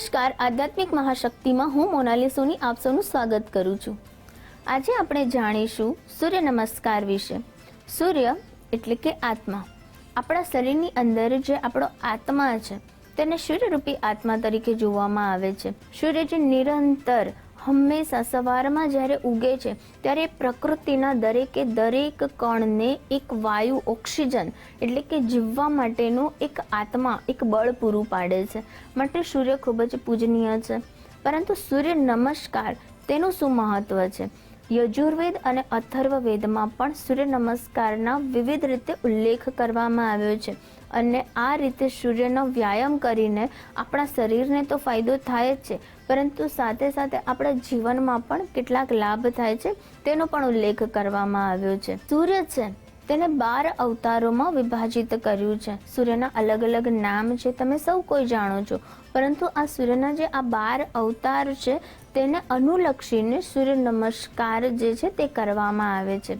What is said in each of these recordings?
નમસ્કાર, આધ્યાત્મિક મહાશક્તિમાં હું મોનાલી સોની આપ સૌનું સ્વાગત કરું છું. આજે આપણે જાણીશું સૂર્ય નમસ્કાર વિશે. સૂર્ય એટલે કે આત્મા. આપણા શરીરની અંદર જે આપણો આત્મા છે, તેને સૂર્યરૂપી આત્મા તરીકે જોવામાં આવે છે. સૂર્ય જે નિરંતર હંમેશા સવારમાં જ્યારે ઉગે છે, ત્યારે પ્રકૃતિના દરેકે દરેક કણને એક વાયુ ઓક્સિજન એટલે કે જીવવા માટેનું એક આત્મા, એક બળ પૂરું પાડે છે. માટે સૂર્ય ખૂબ જ પૂજનીય છે. પરંતુ સૂર્ય નમસ્કાર તેનું શું મહત્વ છે? યજુર્વેદ અને અથર્વવેદમાં પણ સૂર્ય નમસ્કારના વિવિધ રીતે ઉલ્લેખ કરવામાં આવ્યો છે. અને આ રીતે સૂર્યનો વ્યાયામ કરીને આપણા શરીરને તો ફાયદો થાય જ છે, પરંતુ સાથે સાથે આપણા જીવનમાં પણ કેટલાક લાભ થાય છે, તેનો પણ ઉલ્લેખ કરવામાં આવ્યો છે. સૂર્ય છે, તેને બાર અવતારોમાં વિભાજિત કર્યું છે. સૂર્યના અલગ અલગ નામ છે, તમે સૌ કોઈ જાણો છો, પરંતુ આ સૂર્યના જે આ બાર અવતાર છે, તેને અનુલક્ષીને સૂર્ય નમસ્કાર જે છે, તે કરવામાં આવે છે.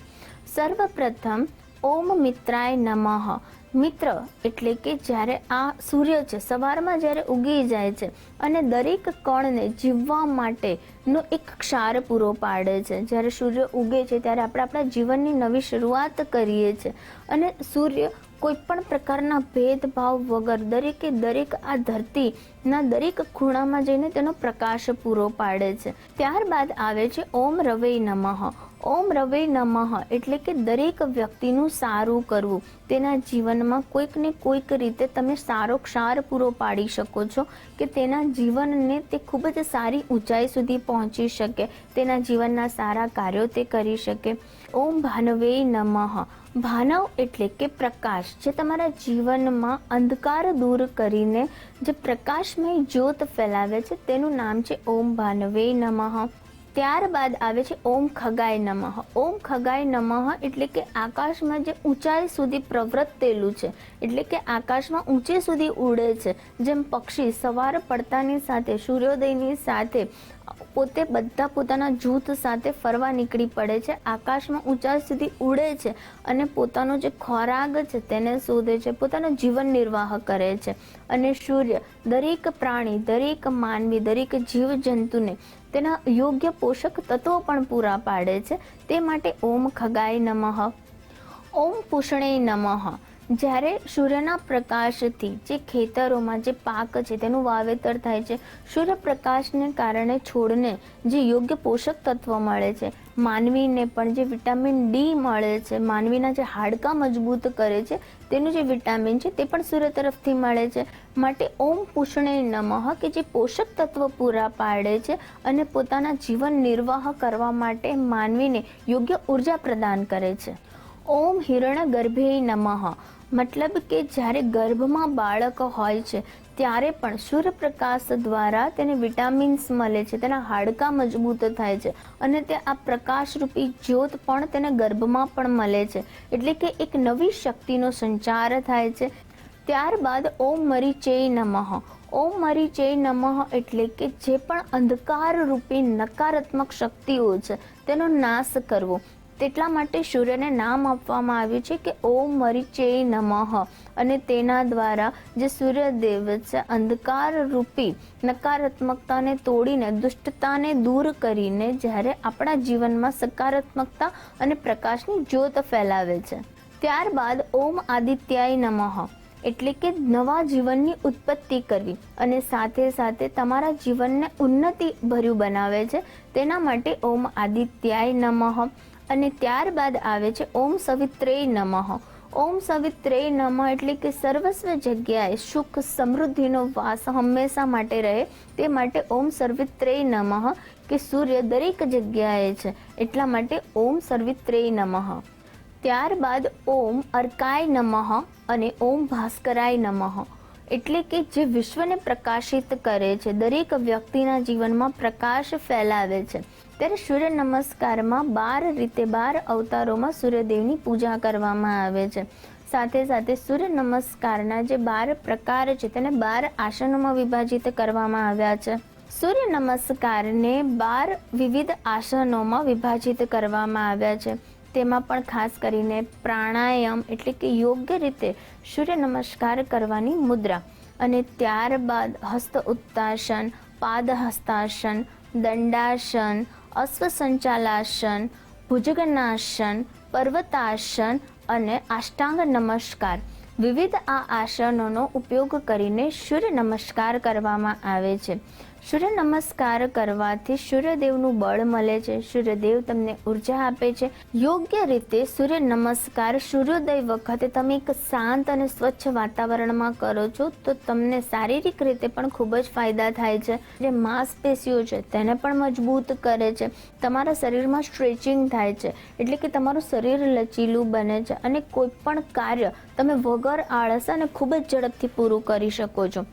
સર્વપ્રથમ ઓમ મિત્રાય નમઃ. મિત્ર, એટલે કે જ્યારે આ સૂર્ય છે, સવારમાં જ્યારે ઉગી જાય છે અને દરેક કણને જીવવા માટેનો એક ક્ષાર પૂરો પાડે છે. જ્યારે સૂર્ય ઉગે છે, ત્યારે આપણે આપણા જીવનની નવી શરૂઆત કરીએ છીએ અને સૂર્ય કોઈ પણ પ્રકારના ભેદભાવ વગર દરેકે દરેક આ ધરતીના દરેક ખૂણામાં જઈને તેનો પ્રકાશ પૂરો પાડે છે. ત્યારબાદ આવે છે, ઓમ રવૈ નમઃ. ઓમ રવે નમઃ એટલે કે દરેક વ્યક્તિનું સારું કરવું. તેના જીવનમાં કોઈક ને કોઈક રીતે તમે સારો ક્ષાર પૂરો પાડી શકો છો કે તેના જીવનને તે ખૂબ જ સારી ઊંચાઈ સુધી પહોંચી શકે, તેના જીવનના સારા કાર્યો તે કરી શકે. ઓમ ભાનવે નમઃ. ભાનવ એટલે કે પ્રકાશ, જે તમારા જીવનમાં અંધકાર દૂર કરીને જે પ્રકાશમય જ્યોત ફેલાવે છે, તેનું નામ છે ઓમ ભાનવે નમઃ. ત્યારબાદ આવે છે ઓમ ખગાય નમઃ. ઓમ ખગાય નમઃ એટલે કે આકાશમાં જે ઊંચાઈ સુધી પ્રવૃત્તેલું છે, એટલે કે આકાશમાં ઊંચે સુધી ઉડે છે. જેમ પક્ષી સવાર પડતાની સાથે, સૂર્યોદયની સાથે પોતે બધા પોતાના જૂથ સાથે ફરવા નીકળી પડે છે. આકાશમાં ઊંચાઈ સુધી ઉડે છે અને પોતાનો જે ખોરાક છે તેને શોધે છે. પોતાનો જીવન નિર્વાહ કરે છે. અને સૂર્ય, દરેક પ્રાણી, દરેક માનવી, દરેક જીવજંતુને તેના યોગ્ય પોષક તત્વો પણ પૂરા પાડે છે. તે માટે ઓમ ખગાય નમઃ. ઓમ પુષણે નમઃ. જ્યારે સૂર્યના પ્રકાશથી જે ખેતરોમાં જે પાક છે તેનું વાવેતર થાય છે, સૂર્યપ્રકાશને કારણે છોડને જે યોગ્ય પોષક તત્વ મળે છે, માનવીને પણ જે વિટામિન ડી મળે છે, માનવીના જે હાડકાં મજબૂત કરે છે, તેનું જે વિટામિન છે તે પણ સૂર્ય તરફથી મળે છે. માટે ઓમ પુષ્ણે નમઃ કે જે પોષક તત્વ પૂરા પાડે છે અને પોતાના જીવન નિર્વાહ કરવા માટે માનવીને યોગ્ય ઊર્જા પ્રદાન કરે છે. ઓમ હિરણ ગર્ભે નમઃ. મતલબ કે જ્યારે ગર્ભમાં બાળક હોય છે, ત્યારે પણ સૂર્યપ્રકાશ દ્વારા તેને વિટામિન્સ મળે છે, તેના હાડકાં મજબૂત થાય છે અને તે આ પ્રકાશરૂપી જ્યોત પણ તેને ગર્ભમાં પણ મળે છે. એટલે કે એક નવી શક્તિનો સંચાર થાય છે. ત્યારબાદ ઓમ મરીચે નમઃ. ઓમ મરીચે નમઃ એટલે કે જે પણ અંધકારરૂપી નકારાત્મક શક્તિઓ છે, તેનો નાશ કરવો. તેટલા માટે સૂર્યને નામ આપવામાં આવ્યું છે કે ઓમ મરીચે નમઃ. અને તેના દ્વારા જે સૂર્યદેવ છે, અંધકાર રૂપી નકારાત્મકતાને તોડીને, દુષ્ટતાને દૂર કરીને જ્યારે આપણા જીવનમાં સકારાત્મકતા અને પ્રકાશની જ્યોત ફેલાવે છે, ત્યારબાદ ઓમ આદિત્યાય નમઃ. એટલે કે નવા જીવનની ઉત્પત્તિ કરવી. અને સાથે સાથે તમારા જીવનને ઉન્નતિ ભર્યું બનાવે છે. તેના માટે ઓમ આદિત્યાય નમઃ. અને ત્યારબાદ આવે છે ઓમ સવિત્રેય નમઃ. ઓમ સવિત્રેય નમઃ એટલે કે સર્વસ્વ જગ્યાએ સુખ સમૃદ્ધિનો વાસ હંમેશા માટે રહે. તે માટે ઓમ સર્વિત્રેય નમઃ કે સૂર્ય દરેક જગ્યાએ છે. એટલા માટે ઓમ સર્વિત્રેય નમઃ. ત્યારબાદ ઓમ અર્કાય નમઃ અને ઓમ ભાસ્કરાય નમઃ. એટલે કે જે વિશ્વને પ્રકાશિત કરે છે, દરેક વ્યક્તિના જીવનમાં પ્રકાશ ફેલાવે છે. ત્યારે સૂર્ય નમસ્કારમાં બાર રીતે બાર અવતારોમાં સૂર્યદેવની પૂજા કરવામાં આવે છે. સાથે સાથે સૂર્ય નમસ્કારના જે બાર પ્રકાર છે, તેને બાર આસનોમાં વિભાજિત કરવામાં આવ્યા છે. સૂર્ય નમસ્કારને બાર વિવિધ આસનોમાં વિભાજિત કરવામાં આવ્યા છે. તેમાં પણ ખાસ કરીને પ્રાણાયામ એટલે કે યોગ્ય રીતે સૂર્ય નમસ્કાર કરવાની મુદ્રા. અને ત્યારબાદ હસ્ત ઉત્તાસન, પાદ હસ્તાસન, દંડાસન અશ્વસંચાલાસન ભુજગનાસન, પર્વતાસન અને આષ્ટાંગ નમસ્કાર. વિવિધ આ આસનોનો ઉપયોગ કરીને સૂર્ય નમસ્કાર કરવામાં આવે છે. સૂર્ય નમસ્કાર કરવાથી સૂર્યદેવનું બળ મળે છે. સૂર્યદેવ તમને ઊર્જા આપે છે. યોગ્ય રીતે સૂર્ય નમસ્કાર સૂર્યોદય વખતે તમે એક શાંત અને સ્વચ્છ વાતાવરણમાં કરો છો, તો તમને શારીરિક રીતે પણ ખૂબ જ ફાયદા થાય છે. જે માંસપેશીઓ છે, તેને પણ મજબૂત કરે છે. તમારા શરીરમાં સ્ટ્રેચિંગ થાય છે, એટલે કે તમારું શરીર લચીલું બને છે અને કોઈ પણ કાર્ય તમે વગર આળસ અને ખૂબ જ ઝડપથી પૂરું કરી શકો છો.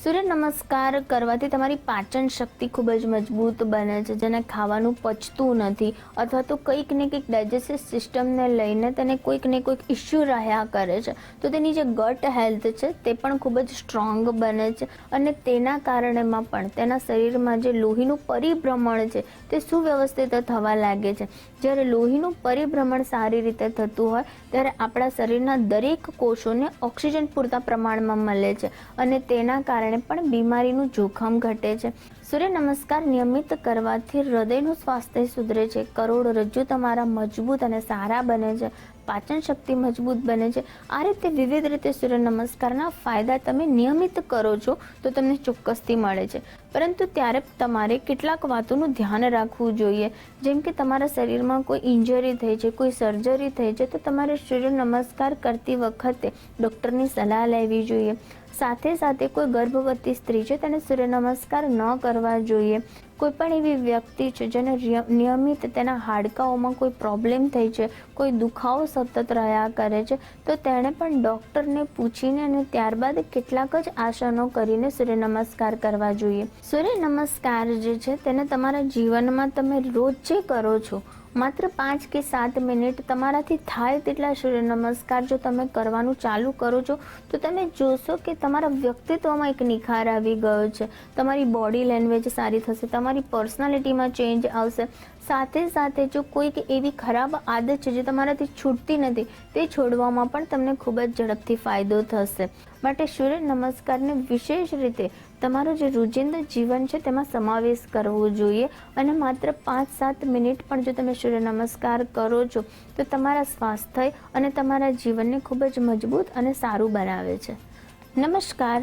સૂર્ય નમસ્કાર કરવાથી તમારી પાચન શક્તિ ખૂબ જ મજબૂત બને છે, જેને ખાવાનું પચતું નથી અથવા તો કંઈક ને કંઈક ડાયજેસ્ટિવ સિસ્ટમને લઈને તેને કોઈક ને કોઈક ઇસ્યુ રહ્યા કરે છે. તો તેની જે ગટ હેલ્થ છે, તે પણ ખૂબ જ સ્ટ્રોંગ બને છે અને તેના કારણેમાં પણ તેના શરીરમાં જે લોહીનું પરિભ્રમણ છે, તે સુવ્યવસ્થિત થવા લાગે છે. જ્યારે લોહીનું પરિભ્રમણ સારી રીતે થતું હોય, ત્યારે આપણા શરીરના દરેક કોષોને ઓક્સિજન પૂરતા પ્રમાણમાં મળે છે અને તેના કારણે પણ બીમારીનું જોખમ ઘટે છે. સૂર્ય નમસ્કાર નિયમિત કરવાથી હૃદયનું સ્વાસ્થ્ય સુધરે છે. કરોડરજ્જુ તમારા મજબૂત અને સારા બને છે. પાચન શક્તિ મજબૂત બને છે. આ રીતે વિવિધ રીતે સૂર્ય નમસ્કારના ફાયદા તમે નિયમિત કરો છો તો તમને ચોક્કસથી મળે છે. પરંતુ ત્યારે તમારે કેટલાક વાતોનું ધ્યાન રાખવું જોઈએ. જેમ કે તમારા શરીરમાં કોઈ ઇન્જરી થઈ છે, કોઈ સર્જરી થઈ છે, તો તમારે સૂર્ય નમસ્કાર કરતી વખતે ડૉક્ટરની સલાહ લેવી જોઈએ. સાથે સાથે કોઈ ગર્ભવતી સ્ત્રી છે તેને સૂર્ય નમસ્કાર ન કરવા જોઈએ. કોઈ પણ એવી વ્યક્તિ છે જેને નિયમિત તેના હાડકાઓમાં કોઈ પ્રોબ્લેમ થઈ છે, કોઈ દુખાવો સતત રહ્યા કરે છે, તો તેણે પણ ડૉક્ટરને પૂછીને અને ત્યારબાદ કેટલાક જ આસનો કરીને સૂર્ય નમસ્કાર કરવા જોઈએ. સૂર્ય નમસ્કાર જે છે તેને તમારા જીવનમાં તમે રોજ જે કરો છો, માત્ર પાંચ કે સાત મિનિટ તમારાથી થાય તેટલા સૂર્ય નમસ્કાર જો તમે કરવાનું ચાલુ કરો છો, તો તમે જોશો કે તમારા વ્યક્તિત્વમાં એક નિખાર આવી ગયો છે. તમારી બોડી લેંગ્વેજ સારી થશે તમારી પર્સનાલિટીમાં ચેન્જ આવશે. સાથે સાથે જો કોઈક એવી ખરાબ આદત છે જે તમારાથી છૂટતી નથી, તે છોડવામાં પણ તમને ખૂબ જ ઝડપથી ફાયદો થશે. માટે સૂર્ય નમસ્કારને વિશેષ રીતે તમારું જે રોજિંદા જીવન છે તેમાં સમાવેશ કરવો જોઈએ. અને માત્ર પાંચ સાત મિનિટ પણ જો તમે સૂર્ય નમસ્કાર કરો છો, તો તમારા સ્વાસ્થ્ય અને તમારા જીવનને ખૂબ જ મજબૂત અને સારું બનાવે છે. નમસ્કાર.